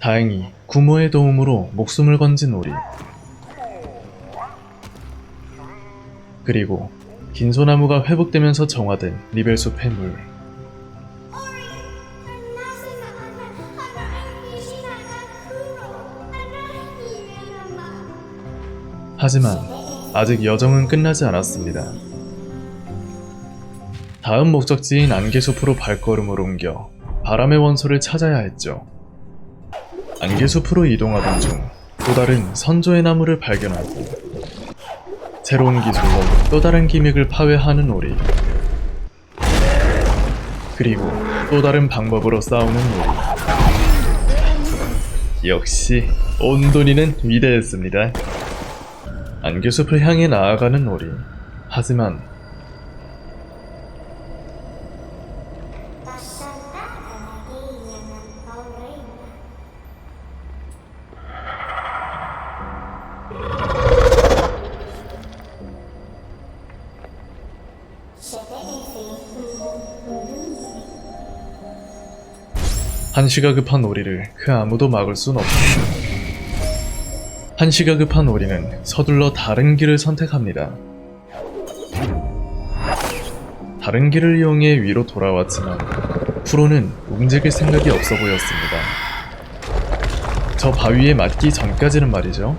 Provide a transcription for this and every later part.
다행히 구모의 도움으로 목숨을 건진 오리. 그리고 긴 소나무가 회복되면서 정화된 리벨숲의 물. 하지만 아직 여정은 끝나지 않았습니다. 다음 목적지인 안개숲으로 발걸음을 옮겨 바람의 원소를 찾아야 했죠. 안개숲으로 이동하던 중 또 다른 선조의 나무를 발견하고 새로운 기술로 또 다른 기믹을 파괴하는 오리 그리고 또 다른 방법으로 싸우는 오리 역시 온돈이는 위대했습니다. 안개숲을 향해 나아가는 오리 하지만 한시가 급한 오리를 그 아무도 막을 순 없습니다. 한시가 급한 오리는 서둘러 다른 길을 선택합니다. 다른 길을 이용해 위로 돌아왔지만 프로는 움직일 생각이 없어 보였습니다. 저 바위에 맞기 전까지는 말이죠.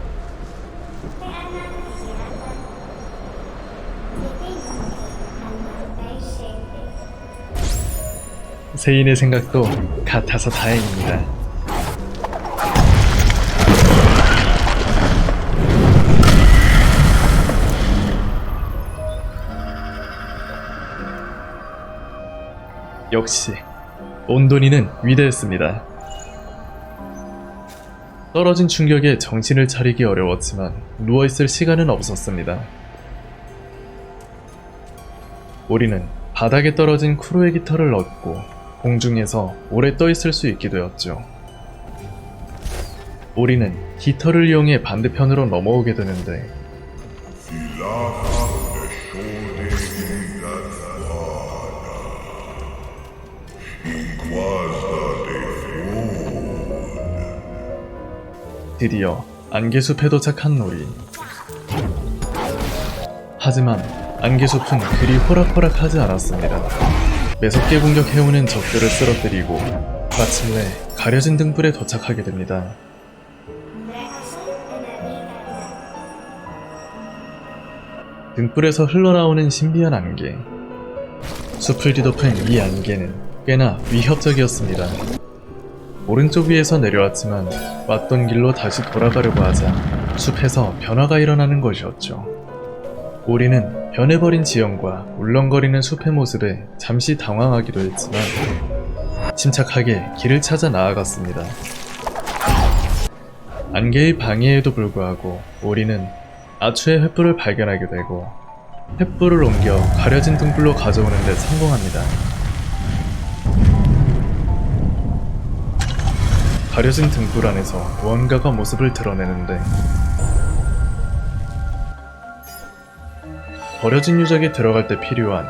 세인의 생각도 같아서 다행입니다. 역시 온돈이는 위대했습니다. 떨어진 충격에 정신을 차리기 어려웠지만 누워있을 시간은 없었습니다. 우리는 바닥에 떨어진 크루의 깃털을 얻고 공중에서 오래 떠있을 수 있게 되었죠. 우리는 깃털을 이용해 반대편으로 넘어오게 되는데 드디어 안개숲에 도착한 놀이. 하지만 안개숲은 그리 호락호락하지 않았습니다. 매섭게 공격해오는 적들을 쓰러뜨리고 마침내 가려진 등불에 도착하게 됩니다. 등불에서 흘러나오는 신비한 안개. 숲을 뒤덮은 이 안개는 꽤나 위협적이었습니다. 오른쪽 위에서 내려왔지만 왔던 길로 다시 돌아가려고 하자 숲에서 변화가 일어나는 것이었죠. 우리는 변해버린 지형과 울렁거리는 숲의 모습에 잠시 당황하기도 했지만 침착하게 길을 찾아 나아갔습니다. 안개의 방해에도 불구하고 우리는 아추의 횃불을 발견하게 되고 횃불을 옮겨 가려진 등불로 가져오는 데 성공합니다. 가려진 등불 안에서 무언가가 모습을 드러내는데 버려진 유적에 들어갈 때 필요한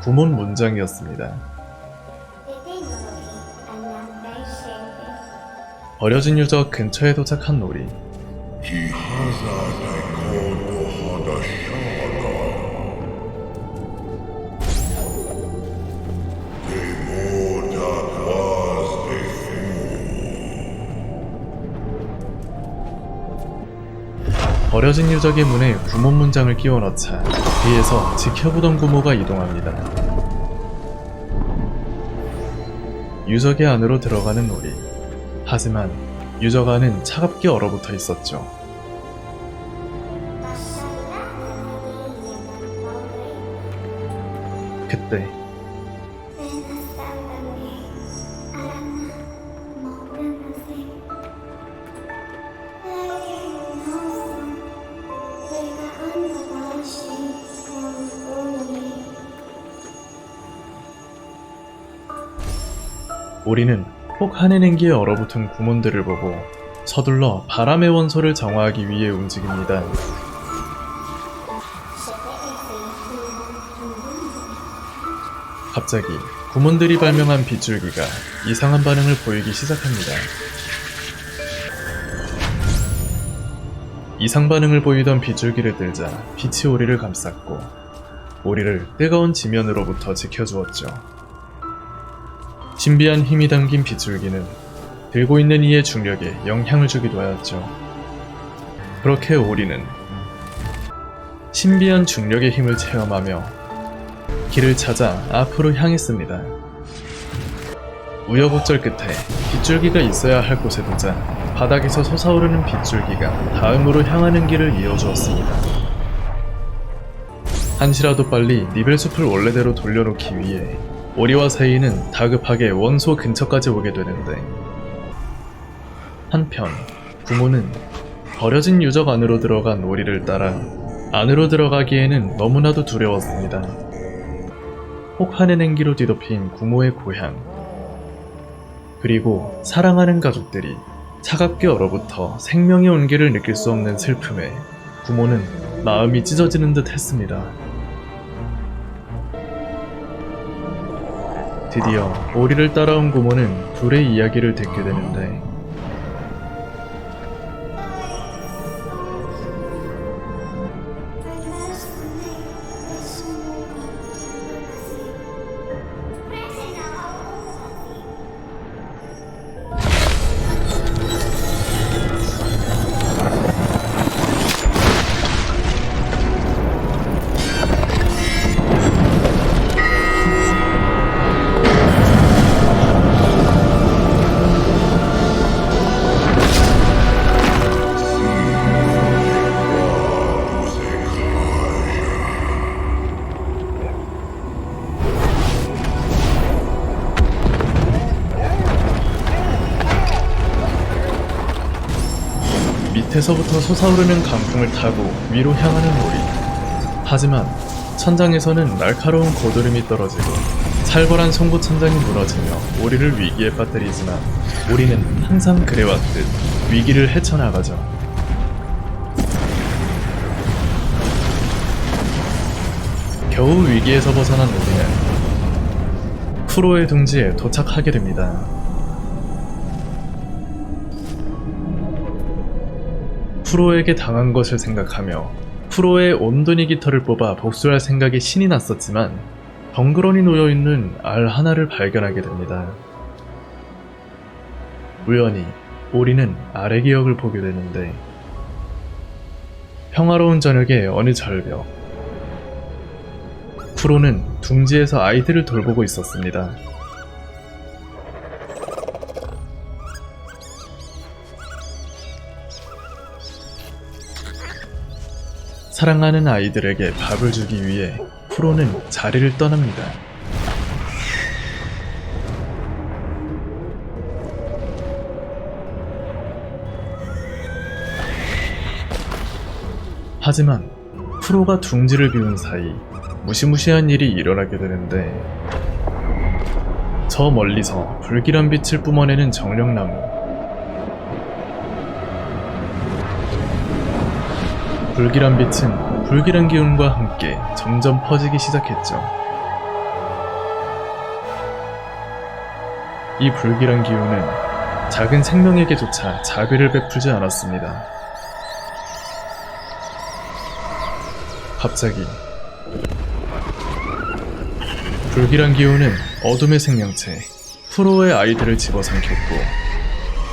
구몬 문장이었습니다. 버려진 유적 근처에 도착한 놀이 버려진 유적의 문에 구몬 문장을 끼워 넣자 뒤에서 지켜보던 구모가 이동합니다. 유적의 안으로 들어가는 놀이. 하지만 유적 안은 차갑게 얼어붙어 있었죠. 그때 우리는 폭 하늘행기에 얼어붙은 구몬들을 보고 서둘러 바람의 원소를 정화하기 위해 움직입니다. 갑자기 구몬들이 발명한 빗줄기가 이상한 반응을 보이기 시작합니다. 이상 반응을 보이던 빗줄기를 들자 빛이 오리를 감쌌고 오리를 뜨거운 지면으로부터 지켜주었죠. 신비한 힘이 담긴 빗줄기는 들고 있는 이의 중력에 영향을 주기도 하였죠. 그렇게 오리는 신비한 중력의 힘을 체험하며 길을 찾아 앞으로 향했습니다. 우여곡절 끝에 빗줄기가 있어야 할 곳에 도자 바닥에서 솟아오르는 빗줄기가 다음으로 향하는 길을 이어주었습니다. 한시라도 빨리 니벨 숲을 원래대로 돌려놓기 위해 오리와 세이는 다급하게 원소 근처까지 오게 되는데 한편 부모는 버려진 유적 안으로 들어간 오리를 따라 안으로 들어가기에는 너무나도 두려웠습니다. 혹한의 냉기로 뒤덮인 구모의 고향 그리고 사랑하는 가족들이 차갑게 얼어붙어 생명의 온기를 느낄 수 없는 슬픔에 구모는 마음이 찢어지는 듯 했습니다. 드디어 오리를 따라온 구모는 둘의 이야기를 듣게 되는데 밑에서부터 솟아오르는 강풍을 타고 위로 향하는 오리. 하지만 천장에서는 날카로운 고드름이 떨어지고 살벌한 송곳 천장이 무너지며 오리를 위기에 빠뜨리지만 오리는 항상 그래왔듯 위기를 헤쳐나가죠. 겨우 위기에서 벗어난 오리는 프로의 둥지에 도착하게 됩니다. 프로에게 당한 것을 생각하며 프로의 온도니 기터를 뽑아 복수할 생각에 신이 났었지만 덩그러니 놓여있는 알 하나를 발견하게 됩니다. 우연히 오리는 알의 기억을 보게 되는데 평화로운 저녁의 어느 절벽 프로는 둥지에서 아이들을 돌보고 있었습니다. 사랑하는 아이들에게 밥을 주기 위해 프로는 자리를 떠납니다. 하지만 프로가 둥지를 비운 사이 무시무시한 일이 일어나게 되는데 저 멀리서 불길한 빛을 뿜어내는 정령나무 불길한 빛은 불길한 기운과 함께 점점 퍼지기 시작했죠. 이 불길한 기운은 작은 생명에게조차 자비를 베풀지 않았습니다. 갑자기 불길한 기운은 어둠의 생명체 프로의 아이들을 집어삼켰고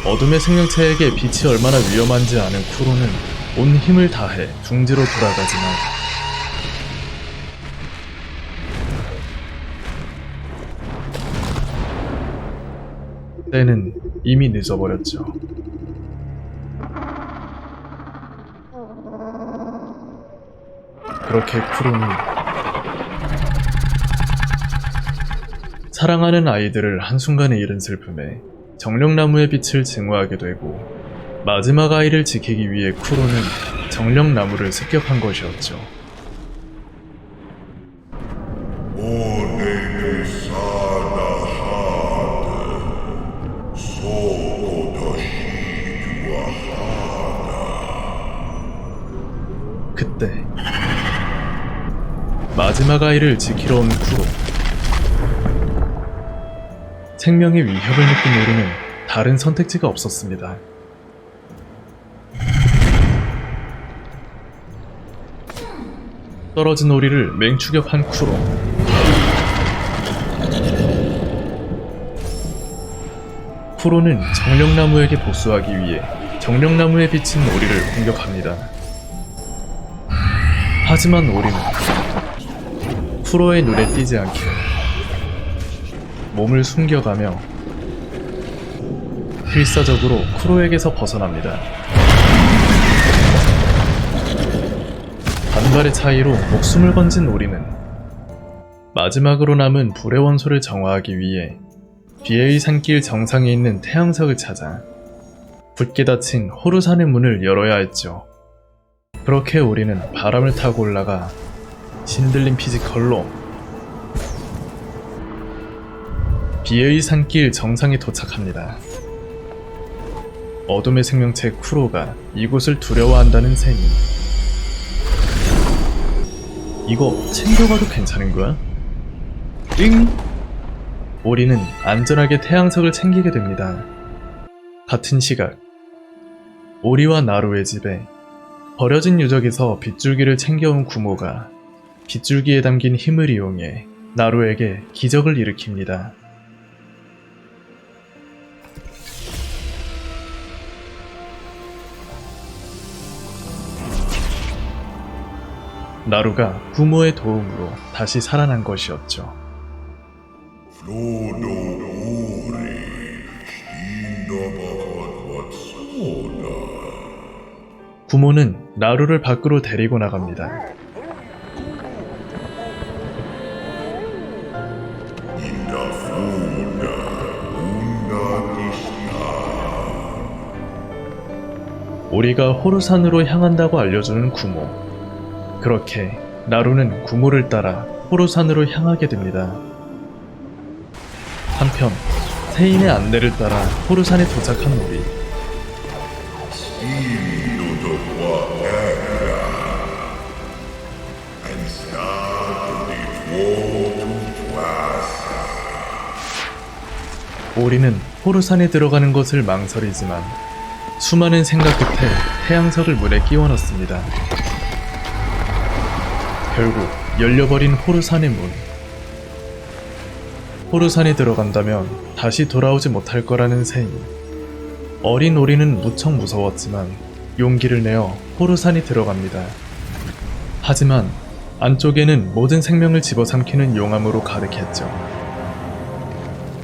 어둠의 생명체에게 빛이 얼마나 위험한지 아는 쿠로는 온 힘을 다해 둥지로 돌아가지만 때는 이미 늦어버렸죠. 그렇게 쿠로는 사랑하는 아이들을 한순간에 잃은 슬픔에 정령나무의 빛을 증오하게 되고 마지막 아이를 지키기 위해 쿠로는 정령나무를 습격한 것이었죠. 그때 마지막 아이를 지키러 온 쿠로 생명의 위협을 느낀 우리는 다른 선택지가 없었습니다. 떨어진 오리를 맹추격 한 쿠로. 쿠로는 정령나무에게 복수하기 위해 정령나무에 비친 오리를 공격합니다. 하지만 오리는 쿠로의 눈에 띄지 않게 몸을 숨겨가며 필사적으로 쿠로에게서 벗어납니다. 반발의 차이로 목숨을 건진 오리는 마지막으로 남은 불의 원소를 정화하기 위해 비에의 산길 정상에 있는 태양석을 찾아 굳게 닫힌 호루산의 문을 열어야 했죠. 그렇게 우리는 바람을 타고 올라가 신들린 피지컬로 비에의 산길 정상에 도착합니다. 어둠의 생명체 쿠로가 이곳을 두려워한다는 셈이 이거 챙겨가도 괜찮은 거야? 띵! 오리는 안전하게 태양석을 챙기게 됩니다. 같은 시각 오리와 나루의 집에 버려진 유적에서 빗줄기를 챙겨온 구모가 빗줄기에 담긴 힘을 이용해 나루에게 기적을 일으킵니다. 나루가 구모의 도움으로 다시 살아난 것이었죠. 구모는 나루를 밖으로 데리고 나갑니다. 오리가 호루산으로 향한다고 알려주는 구모. 그렇게 나루는 구모를 따라 호루산으로 향하게 됩니다. 한편 세인의 안내를 따라 호루산에 도착한 Twasa. 오리는 호루산에 들어가는 것을 망설이지만 수많은 생각 끝에 태양석을 문에 끼워 넣습니다. 결국 열려버린 호루산의 문. 호루산에 들어간다면 다시 돌아오지 못할 거라는 세인. 어린 오리는 무척 무서웠지만 용기를 내어 호루산이 들어갑니다. 하지만 안쪽에는 모든 생명을 집어삼키는 용암으로 가득했죠.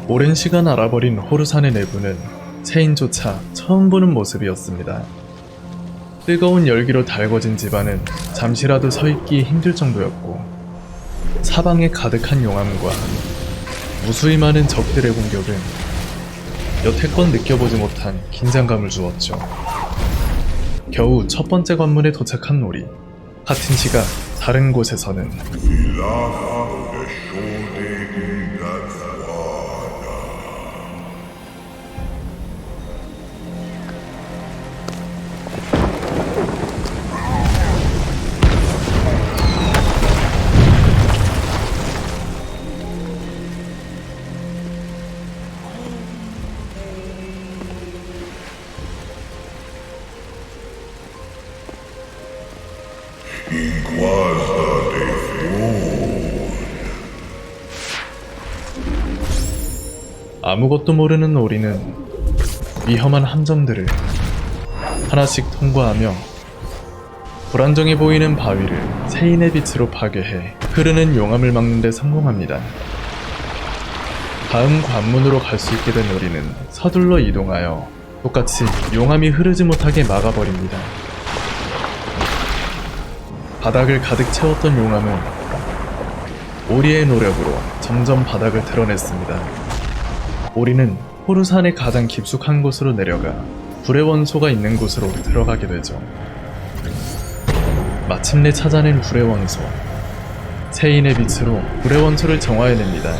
오랜 시간 알아버린 호르산의 내부는 세인조차 처음 보는 모습이었습니다. 뜨거운 열기로 달궈진 집안은 잠시라도 서 있기 힘들 정도였고 사방에 가득한 용암과 무수히 많은 적들의 공격은 여태껏 느껴보지 못한 긴장감을 주었죠. 겨우 첫 번째 관문에 도착한 우리. 같은 시각 다른 곳에서는 아무것도 모르는 오리는 위험한 함정들을 하나씩 통과하며 불안정해 보이는 바위를 세인의 빛으로 파괴해 흐르는 용암을 막는 데 성공합니다. 다음 관문으로 갈 수 있게 된 오리는 서둘러 이동하여 똑같이 용암이 흐르지 못하게 막아버립니다. 바닥을 가득 채웠던 용암은 오리의 노력으로 점점 바닥을 드러냈습니다. 오리는 호루산의 가장 깊숙한 곳으로 내려가 불의 원소가 있는 곳으로 들어가게 되죠. 마침내 찾아낸 불의 원소. 세인의 빛으로 불의 원소를 정화해냅니다.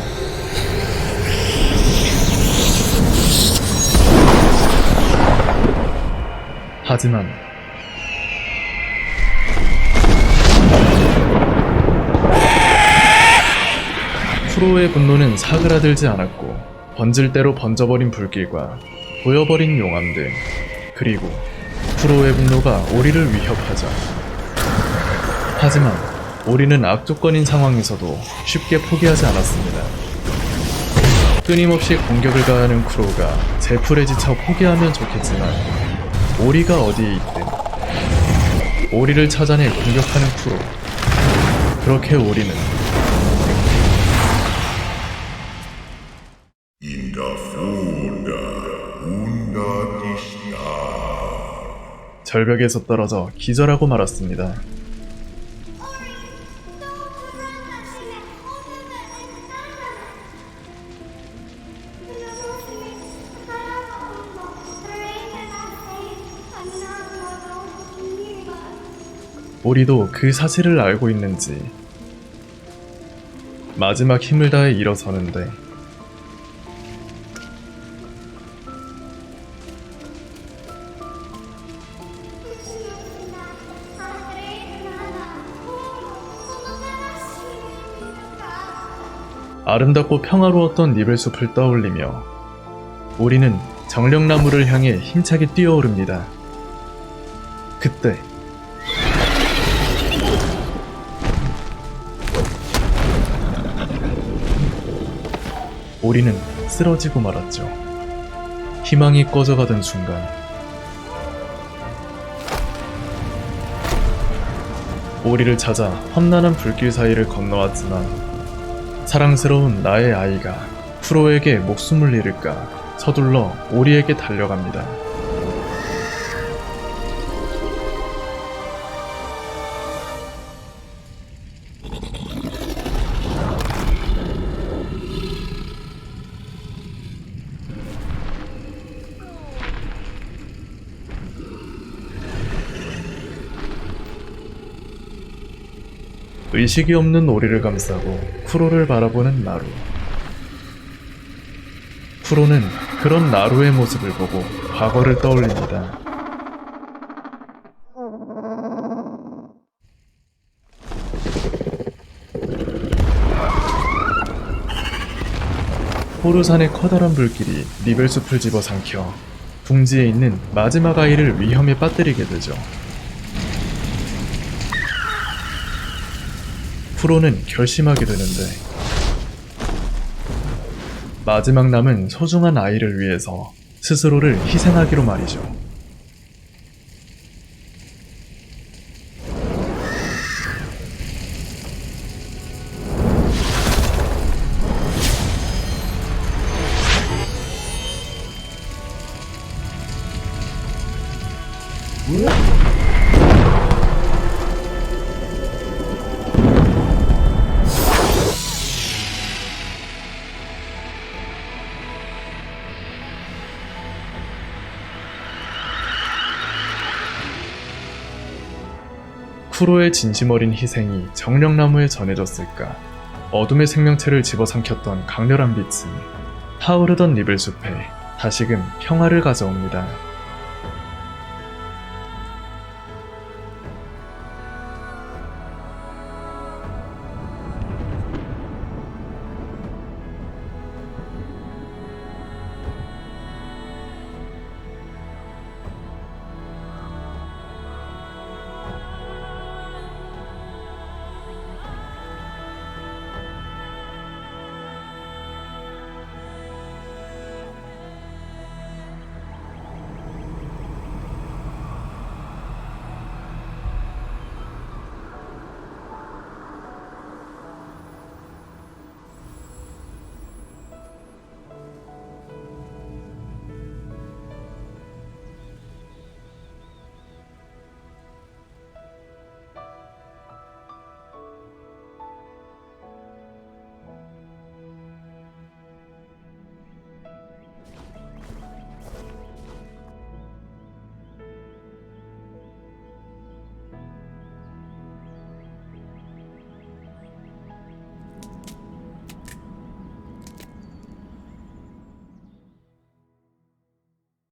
하지만 프로의 분노는 사그라들지 않았고 번질 대로 번져버린 불길과 보여버린 용암들 그리고 프로의 분노가 오리를 위협하자 하지만 오리는 악조건인 상황에서도 쉽게 포기하지 않았습니다. 끊임없이 공격을 가하는 크로우가 제풀에 지쳐 포기하면 좋겠지만 오리가 어디에 있든 오리를 찾아내 공격하는 크로우 그렇게 오리는 절벽에서 떨어져 기절하고 말았습니다. 오리도 그 사실을 알고 있는지 마지막 힘을 다해 일어서는데 아름답고 평화로웠던 니벨숲을 떠올리며 우리는 정령나무를 향해 힘차게 뛰어오릅니다. 그때 우리는 쓰러지고 말았죠. 희망이 꺼져가던 순간 오리를 찾아 험난한 불길 사이를 건너왔지만 사랑스러운 나의 아이가 프로에게 목숨을 잃을까 서둘러 오리에게 달려갑니다. 의식이 없는 오리를 감싸고 쿠로를 바라보는 나루. 쿠로는 그런 나루의 모습을 보고 과거를 떠올립니다. 호르산의 커다란 불길이 리벨숲을 집어삼켜 둥지에 있는 마지막 아이를 위험에 빠뜨리게 되죠. 프로는 결심하게 되는데 마지막 남은 소중한 아이를 위해서 스스로를 희생하기로 말이죠. 쿠로의 진심 어린 희생이 정령나무에 전해졌을까? 어둠의 생명체를 집어삼켰던 강렬한 빛은 타오르던 니블 숲에 다시금 평화를 가져옵니다.